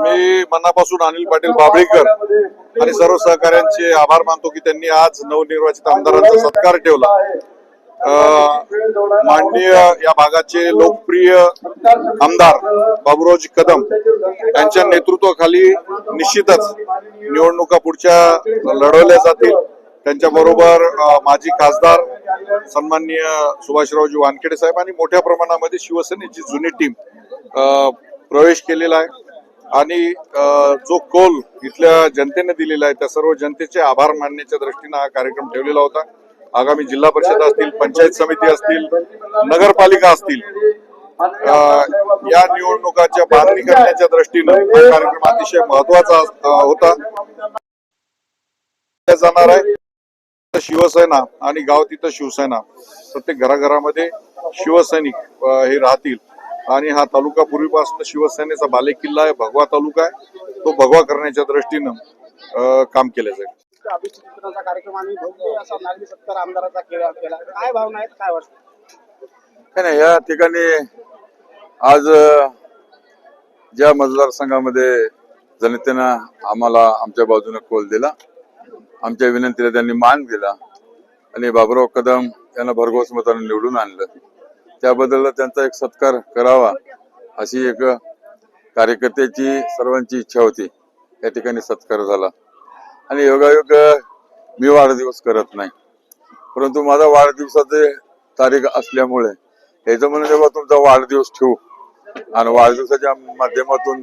मी मनापासून अनिल पाटील बाबळीकर आणि सर्व सहकाऱ्यांचे आभार मानतो की त्यांनी आज नवनिर्वाचित आमदारांचा सत्कार ठेवला. माननीय या भागाचे लोकप्रिय आमदार बाबुरावजी कदम यांच्या नेतृत्वाखाली निश्चितच निवडणुका पुढच्या लढवल्या जातील. त्यांच्या बरोबर माजी खासदार सन्माननीय सुभाषरावजी वानखेडे साहेब आणि मोठ्या प्रमाणामध्ये शिवसेनेची जुनी टीम प्रवेश केलेला आहे. आणि जो कोल इथल्या जनतेने दिलेला आहे त्या सर्व जनतेचे आभार मानण्याच्या दृष्टीनं हा कार्यक्रम ठेवलेला होता. आगामी जिल्हा परिषद असतील पंचायत समिती असतील नगरपालिका असतील या निवडणुकाच्या बांधणी करण्याच्या दृष्टीनं हा कार्यक्रम अतिशय महत्त्वाचा होता. जाणार आहे. शिवसेना आणि गाव तिथं शिवसेना प्रत्येक घराघरामध्ये शिवसैनिक हे राहतील. आणि हा तालुका पूर्वीपासून शिवसेनेचा बालेकिल्ला आहे भगवा तालुका आहे. तो भगवा करण्याच्या दृष्टीनं काम केलं जाईल. अभिषेकाचा कार्यक्रम आम्ही भव्य असा नागरी सत्कार आमदाराचा केला केला. काय भावना आहेत? काय वाटतं? काय नाही या ठिकाणी आज ज्या मतदारसंघामध्ये जनतेनं आम्हाला आमच्या बाजूने कोल दिला आमच्या विनंतीला त्यांनी मान दिला आणि बाबुराव कदम यांना भरघोस मताने निवडून आणलं. त्याबद्दल त्यांचा एक सत्कार करावा अशी एक कार्यकर्त्याची सर्वांची इच्छा होती. या ठिकाणी सत्कार झाला. आणि योगायोग मी वाढदिवस करत नाही. परंतु माझा वाढदिवसाचे तारीख असल्यामुळे याचं म्हणून जेव्हा तुमचा वाढदिवस ठेवू. आणि वाढदिवसाच्या माध्यमातून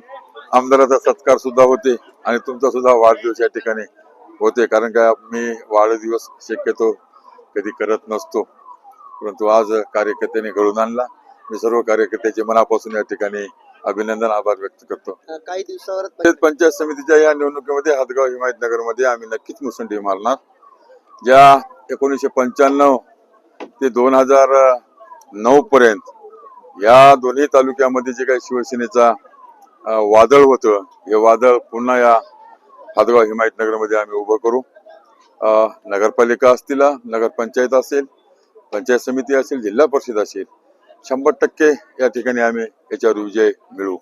आमदाराचा सत्कार सुद्धा होते आणि तुमचा सुद्धा वाढदिवस या ठिकाणी होते. कारण का मी वाढदिवस शक्यतो कधी करत नसतो. परंतु आज कार्यकर्त्यांनी घडून आणला. मी सर्व कार्यकर्त्याचे मनापासून या ठिकाणी अभिनंदन आभार व्यक्त करतो. काही दिवसावर पंचायत समितीच्या या निवडणुकीमध्ये हदगाव हिमायतनगरमध्ये आम्ही नक्कीच मुसंडी मारणार. ज्या एकोणीसशे पंच्याण्णव ते दोन हजार नऊ पर्यंत या दोन्ही तालुक्यामध्ये जे काही शिवसेनेचा वादळ होतं हे वादळ पुन्हा या हदगाव हिमायतनगरमध्ये आम्ही उभं करू. नगरपालिका असतील नगरपंचायत असेल पंचायत समिती असेल जिल्हा परिषद असेल शंभर टक्के या ठिकाणी आम्ही याच्यावर विजय मिळवू.